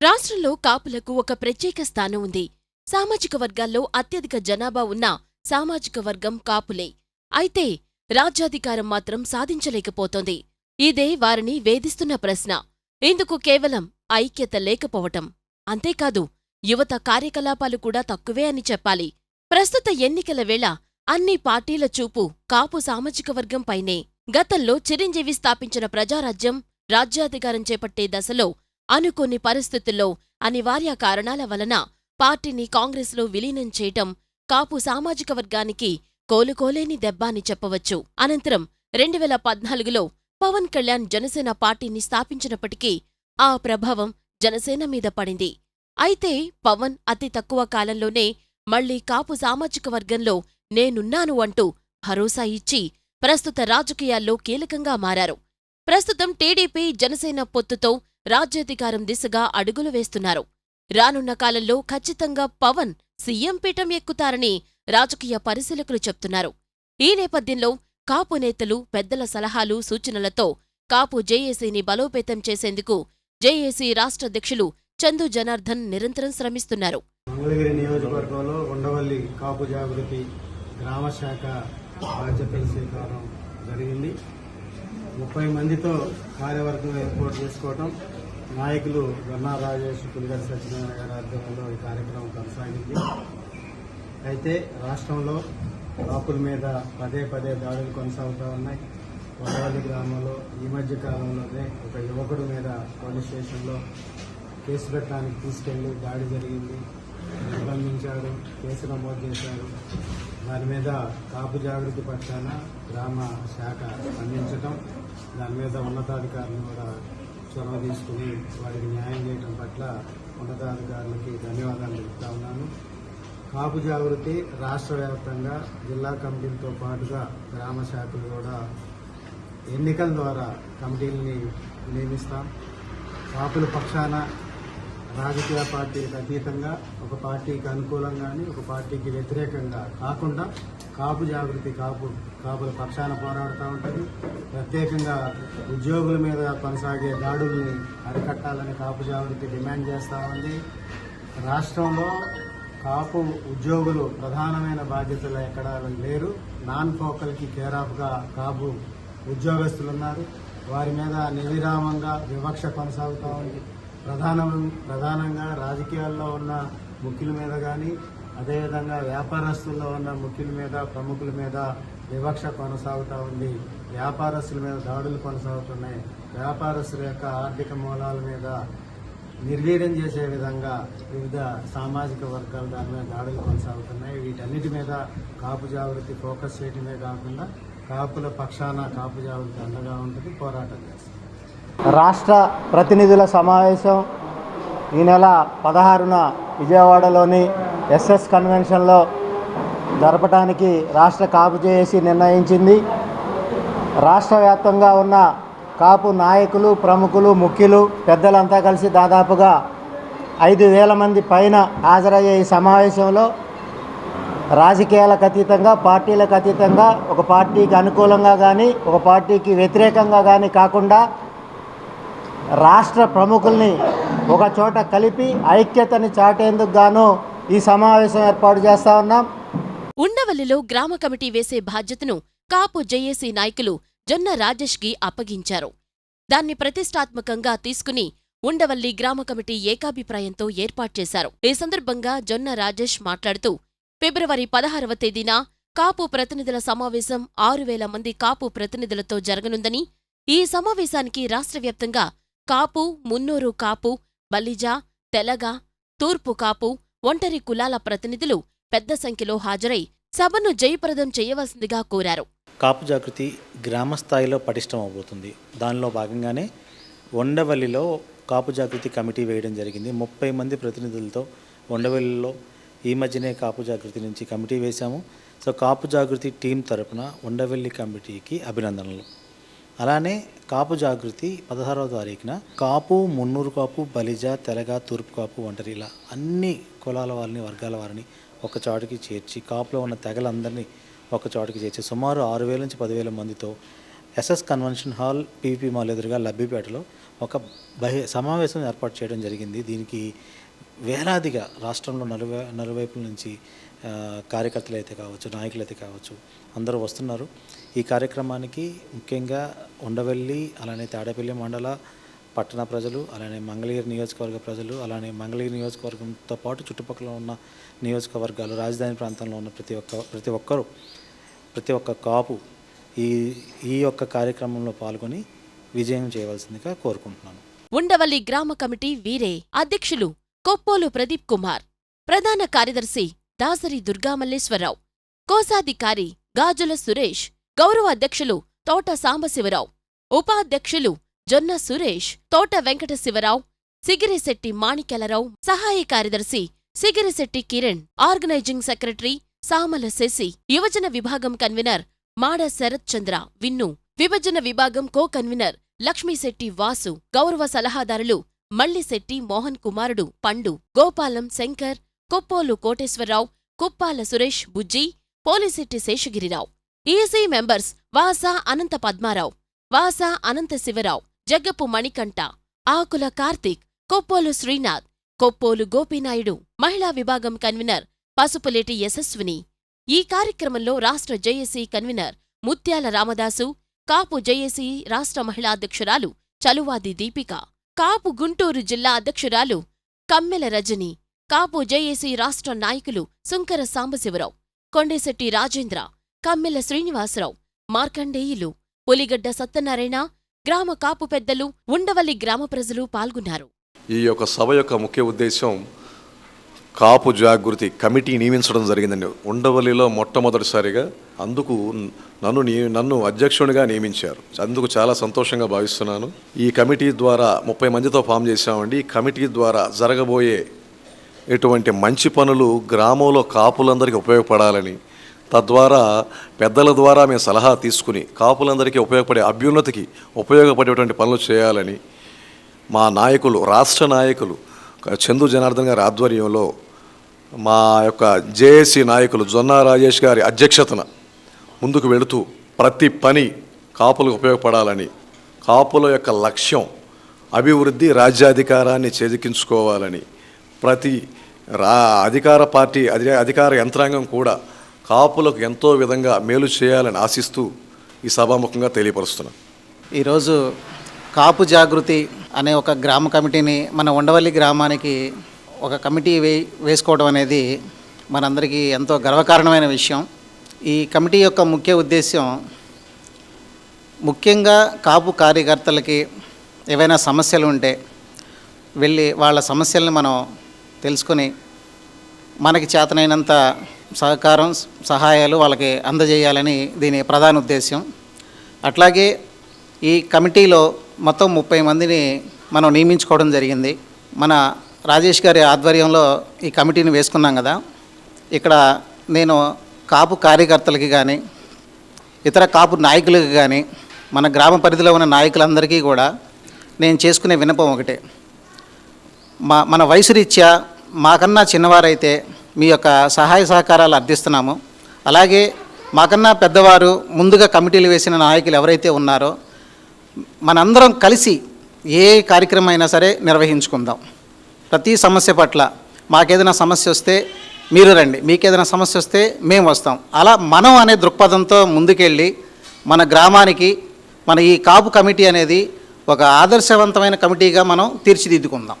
రాష్ట్రంలో కాపులకు ఒక ప్రత్యేక స్థానం ఉంది. సామాజిక వర్గాల్లో అత్యధిక జనాభా ఉన్న సామాజిక వర్గం కాపులే. అయితే రాజ్యాధికారం మాత్రం సాధించలేకపోతోంది. ఇదే వారిని వేధిస్తున్న ప్రశ్న. ఇందుకు కేవలం ఐక్యత లేకపోవటం. అంతేకాదు యువత కార్యకలాపాలు కూడా తక్కువే అని చెప్పాలి. ప్రస్తుత ఎన్నికల వేళ అన్ని పార్టీల చూపు కాపు సామాజిక వర్గంపైనే గతంలో చిరంజీవి స్థాపించిన ప్రజారాజ్యం రాజ్యాధికారం చేపట్టే దశలో అనుకోని పరిస్థితుల్లో అనివార్య కారణాల వలన పార్టీని కాంగ్రెస్లో విలీనం చేయటం కాపు సామాజిక వర్గానికి కోలుకోలేని దెబ్బ అని చెప్పవచ్చు. అనంతరం రెండువేల పద్నాలుగులో పవన్ కళ్యాణ్ జనసేన పార్టీని స్థాపించినప్పటికీ ఆ ప్రభావం జనసేన మీద పడింది. అయితే పవన్ అతి తక్కువ కాలంలోనే మళ్ళీ కాపు సామాజిక వర్గంలో నేనున్నాను అంటూ భరోసా ఇచ్చి ప్రస్తుత రాజకీయాల్లో కీలకంగా మారారు. ప్రస్తుతం టీడీపీ జనసేన పొత్తుతో రాజ్యాధికారం దిశగా అడుగులు వేస్తున్నారు. రానున్న కాలంలో ఖచ్చితంగా పవన్ సీఎం పీఠం ఎక్కుతారని రాజకీయ పరిశీలకులు చెప్తున్నారు. ఈ నేపథ్యంలో కాపు నేతలు పెద్దల సలహాలు సూచనలతో కాపు జేఏసీని బలోపేతం చేసేందుకు జేఏసీ రాష్ట్ర అధ్యక్షులు చందు జనార్దన్ నిరంతరం శ్రమిస్తున్నారు. మంగళగిరి నియోజకవర్గంలో ఉండవల్లి కాపు జాగృతి గ్రామ శాఖ బాధ్యతల స్వీకారం ముప్పై మందితో కార్యవర్గం ఏర్పాటు చేసుకోవటం నాయకులు గన్నా రాజేష్ పులిగడి సత్యనారాయణ గారి ఆధ్వర్యంలో ఈ కార్యక్రమం కొనసాగింది. అయితే రాష్ట్రంలో కాపుల మీద పదే పదే దాడులు కొనసాగుతూ ఉన్నాయి. వడవల్లి గ్రామంలో ఈ మధ్య కాలంలోనే ఒక యువకుడి మీద పోలీస్ స్టేషన్లో కేసు పెట్టడానికి తీసుకెళ్ళి దాడి జరిగింది. నిర్బంధించారు కేసు నమోదు చేశారు దాని మీద కాపు జాగృతి పక్షాన గ్రామ శాఖ స్పందించటం దాని మీద ఉన్నతాధికారులు కూడా చొరవ తీసుకుని వారికి న్యాయం చేయడం పట్ల ఉన్నతాధికారులకి ధన్యవాదాలు చెప్తా ఉన్నాను. కాపు జాగృతి రాష్ట్ర వ్యాప్తంగా జిల్లా కమిటీలతో పాటుగా గ్రామ శాఖలు కూడా ఎన్నికల ద్వారా కమిటీలని నియమిస్తాం. కాపుల పక్షాన రాజకీయ పార్టీలకు అతీతంగా ఒక పార్టీకి అనుకూలంగాని ఒక పార్టీకి వ్యతిరేకంగా కాకుండా కాపు జాగృతి కాపు కాపుల పక్షాన పోరాడుతూ ఉంటుంది. ప్రత్యేకంగా ఉద్యోగుల మీద కొనసాగే దాడుల్ని అరికట్టాలని కాపు జాగృతి డిమాండ్ చేస్తూ ఉంది. రాష్ట్రంలో కాపు ఉద్యోగులు ప్రధానమైన బాధ్యతలు ఎక్కడా లేరు. నాన్ ఫోకల్కి కేర్ ఆఫ్గా కాపు ఉద్యోగస్తులు ఉన్నారు వారి మీద నిర్విరామంగా వివక్ష కొనసాగుతూ ఉంది. ప్రధాన ప్రధానంగా రాజకీయాల్లో ఉన్న ముఖ్యుల మీద కానీ అదేవిధంగా వ్యాపారస్తుల్లో ఉన్న ముఖ్యుల మీద ప్రముఖుల మీద వివక్ష కొనసాగుతూ ఉంది. వ్యాపారస్తుల మీద దాడులు కొనసాగుతున్నాయి. వ్యాపారస్తుల యొక్క ఆర్థిక మూలాల మీద నిర్వీర్యం చేసే విధంగా వివిధ సామాజిక వర్గాలు దాని మీద దాడులు కొనసాగుతున్నాయి. వీటన్నిటి మీద కాపు జాగృతి ఫోకస్ చేయడమే కాకుండా కాపుల పక్షాన కాపు జాగృతి అండగా ఉంటుంది పోరాటం చేస్తుంది. రాష్ట్ర ప్రతినిధుల సమావేశం ఈ నెల పదహారున విజయవాడలోని ఎస్ఎస్ కన్వెన్షన్లో జరపడానికి రాష్ట్ర కాపు చేసి నిర్ణయించింది. రాష్ట్ర వ్యాప్తంగా ఉన్న కాపు నాయకులు ప్రముఖులు ముఖ్యులు పెద్దలంతా కలిసి దాదాపుగా ఐదు వేల మంది పైన హాజరయ్యే ఈ సమావేశంలో రాజకీయాలకు అతీతంగా పార్టీలకు అతీతంగా ఒక పార్టీకి అనుకూలంగా కానీ ఒక పార్టీకి వ్యతిరేకంగా కానీ కాకుండా రాష్ట్ర ప్రముఖుల్ని ఒక చోట కలిపి ఐక్యతని చాటేందుకు గాను ఈ సమావేశం ఏర్పాటు చేస్తా ఉన్నాం. ఉండవల్లిలో గ్రామ కమిటీ వేసే బాధ్యతను కాపు జేఏసీ నాయకులు జొన్న రాజేష్కి అప్పగించారు. దాన్ని ప్రతిష్టాత్మకంగా తీసుకుని ఉండవల్లి గ్రామ కమిటీ ఏకాభిప్రాయంతో ఏర్పాట్చేశారు ఈ సందర్భంగా జొన్న రాజేష్ మాట్లాడుతూ ఫిబ్రవరి పదహారవ తేదీన కాపు ప్రతినిధుల సమావేశం ఆరు వేల మంది కాపు ప్రతినిధులతో జరగనుందని ఈ సమావేశానికి రాష్ట్ర వ్యాప్తంగా కాపు మున్నూరు కాపు బలిజ తెలగ తూర్పు కాపు ఒంటరి కులాల ప్రతినిధులు పెద్ద సంఖ్యలో హాజరై సభను జయప్రదం చేయవలసిందిగా కోరారు. కాపు జాగృతి గ్రామ స్థాయిలో పటిష్టం అవబోతుంది దానిలో భాగంగానే ఉండవల్లిలో కాపు జాగృతి కమిటీ వేయడం జరిగింది. ముప్పై మంది ప్రతినిధులతో ఉండవల్లిలో ఈ మధ్యనే కాపు జాగృతి నుంచి కమిటీ వేశాము. సో కాపు జాగృతి టీం తరపున ఉండవల్లి కమిటీకి అభినందనలు. అలానే కాపు జాగృతి పదహారవ తారీఖున. కాపు మున్నూరు కాపు బలిజ తెలగ తూర్పు కాపు ఒంటరి ఇలా అన్ని కులాల వారిని వర్గాల వారిని ఒక చోటికి చేర్చి కాపులో ఉన్న తెగలందరినీ ఒక చోటికి చేర్చి సుమారు ఆరు వేల నుంచి పదివేల మందితో SS convention hall PP mall ఎదురుగా లబ్బిపేటలో ఒక బహి సమావేశం ఏర్పాటు చేయడం జరిగింది. దీనికి వేలాదిగా రాష్ట్రంలో నలువై నలువైపుల నుంచి కార్యకర్తలు అయితే కావచ్చు నాయకులు అయితే కావచ్చు అందరూ వస్తున్నారు. ఈ కార్యక్రమానికి ముఖ్యంగా ఉండవెల్లి అలానే తాడేపల్లి మండల పట్టణ ప్రజలు అలానే మంగళగిరి నియోజకవర్గ ప్రజలు అలానే మంగళగిరి నియోజకవర్గంతో పాటు చుట్టుపక్కల ఉన్న నియోజకవర్గాలు రాజధాని ప్రాంతంలో ఉన్న ప్రతి ఒక్క ప్రతి ఒక్కరూ ప్రతి ఒక్క కాపు ఈ ఈ యొక్క కార్యక్రమంలో పాల్గొని విజయం చేయవలసిందిగా కోరుకుంటున్నాను. ఉండవల్లి గ్రామ కమిటీ వీరే అధ్యక్షులు కొప్పోలు ప్రదీప్ కుమార్ ప్రధాన కార్యదర్శి దాసరి దుర్గామల్లేశ్వరరావు కోశాధికారి గాజుల సురేష్ గౌరవ అధ్యక్షులు తోట సాంబశివరావు ఉపాధ్యక్షులు జొన్న సురేష్ తోట వెంకట శివరావు సిగిరిశెట్టి మాణికెలరావు సహాయ కార్యదర్శి సిగిరిశెట్టి కిరణ్ ఆర్గనైజింగ్ సెక్రటరీ సామల శశి యువజన విభాగం కన్వీనర్ మాడ శరత్ చంద్ర విన్ను విభజన విభాగం కో కన్వీనర్ లక్ష్మీశెట్టి వాసు గౌరవ సలహాదారులు మల్లిశెట్టి మోహన్ కుమారుడు పండు గోపాలం శంకర్ కొప్పోలు కోటేశ్వరరావు కుప్పాల సురేష్ బుజ్జి పోలిశెట్టి శేషగిరిరావు. ఈసీ మెంబర్స్ వాసా అనంత పద్మారావు వాసా అనంత శివరావు జగ్గపు మణికంఠ ఆకుల కార్తీక్ కొప్పోలు శ్రీనాథ్ కొప్పోలు గోపీనాయుడు మహిళా విభాగం కన్వీనర్ పసుపులేటి యశస్విని. ఈ కార్యక్రమంలో రాష్ట్ర జేఏసీ కన్వీనర్ ముత్యాల రామదాసు కాపు జేఏసీ రాష్ట్ర మహిళా అధ్యక్షురాలు చలువాది దీపిక కాపు గుంటూరు జిల్లా అధ్యక్షురాలు కమ్మెల రజని. కాపు జేఏసీ రాష్ట్ర నాయకులు సుంకర సాంబశివరావు కొండేశెట్టి రాజేంద్ర కమ్మెల శ్రీనివాసరావు మార్కండేయులు పులిగడ్డ సత్యనారాయణ గ్రామ కాపు పెద్దలు ఉండవల్లి గ్రామ ప్రజలు పాల్గొన్నారు. ఈ యొక్క సభ యొక్క ముఖ్య ఉద్దేశం కాపు జాగృతి కమిటీ నియమించడం జరిగిందండి. ఉండవల్లిలో మొట్టమొదటిసారిగా అందుకు నన్ను నన్ను అధ్యక్షునిగా నియమించారు. అందుకు చాలా సంతోషంగా భావిస్తున్నాను. ఈ కమిటీ ద్వారా ముప్పై మందితో ఫామ్ చేశామండి. ఈ కమిటీ ద్వారా జరగబోయే ఇటువంటి మంచి పనులు గ్రామంలో కాపులందరికీ ఉపయోగపడాలని తద్వారా పెద్దల ద్వారా మేము సలహా తీసుకుని కాపులందరికీ ఉపయోగపడే అభ్యున్నతికి ఉపయోగపడేటువంటి పనులు చేయాలని మా నాయకులు రాష్ట్ర నాయకులు చందు జనార్దన్ గారి ఆధ్వర్యంలో మా యొక్క జేఏసీ నాయకులు జొన్న రాజేష్ గారి అధ్యక్షతన ముందుకు వెళుతూ ప్రతి పని కాపులకు ఉపయోగపడాలని కాపుల యొక్క లక్ష్యం అభివృద్ధి రాజ్యాధికారాన్ని చేజిక్కించుకోవాలని ప్రతి రా అధికార పార్టీ అధి అధికార యంత్రాంగం కూడా కాపులకు ఎంతో విధంగా మేలు చేయాలని ఆశిస్తూ ఈ సభాముఖంగా తెలియపరుస్తున్నాను ఈరోజు కాపు జాగృతి అనే ఒక గ్రామ కమిటీని మన ఉండవల్లి గ్రామానికి ఒక కమిటీ వే వేసుకోవడం అనేది మనందరికీ ఎంతో గర్వకారణమైన విషయం. ఈ కమిటీ యొక్క ముఖ్య ఉద్దేశం ముఖ్యంగా కాపు కార్యకర్తలకి ఏవైనా సమస్యలు ఉంటే వెళ్ళి వాళ్ళ సమస్యల్ని మనం తెలుసుకొని మనకి చేతనైనంత సహకారం సహాయాలు వాళ్ళకి అందజేయాలని దీని ప్రధాన ఉద్దేశం అట్లాగే ఈ కమిటీలో మొత్తం ముప్పై మందిని మనం నియమించుకోవడం జరిగింది. మన రాజేష్ గారి ఆధ్వర్యంలో ఈ కమిటీని వేసుకున్నాం కదా. ఇక్కడ నేను కాపు కార్యకర్తలకి కానీ ఇతర కాపు నాయకులకు కానీ మన గ్రామ పరిధిలో ఉన్న నాయకులందరికీ కూడా నేను చేసుకునే వినపం ఒకటే. మా మన వయసు రీత్యా మాకన్నా చిన్నవారైతే మీ యొక్క సహాయ సహకారాలు అర్థిస్తున్నాము. అలాగే మాకన్నా పెద్దవారు ముందుగా కమిటీలు వేసిన నాయకులు ఎవరైతే ఉన్నారో మనందరం కలిసి ఏ కార్యక్రమం అయినా సరే నిర్వహించుకుందాం. ప్రతి సమస్య పట్ల మాకేదైనా సమస్య వస్తే మీరు రండి మీకేదైనా సమస్య వస్తే మేము వస్తాం. అలా మనం అనే దృక్పథంతో ముందుకెళ్ళి మన గ్రామానికి మన ఈ కాపు కమిటీ అనేది ఒక ఆదర్శవంతమైన కమిటీగా మనం తీర్చిదిద్దుకుందాం.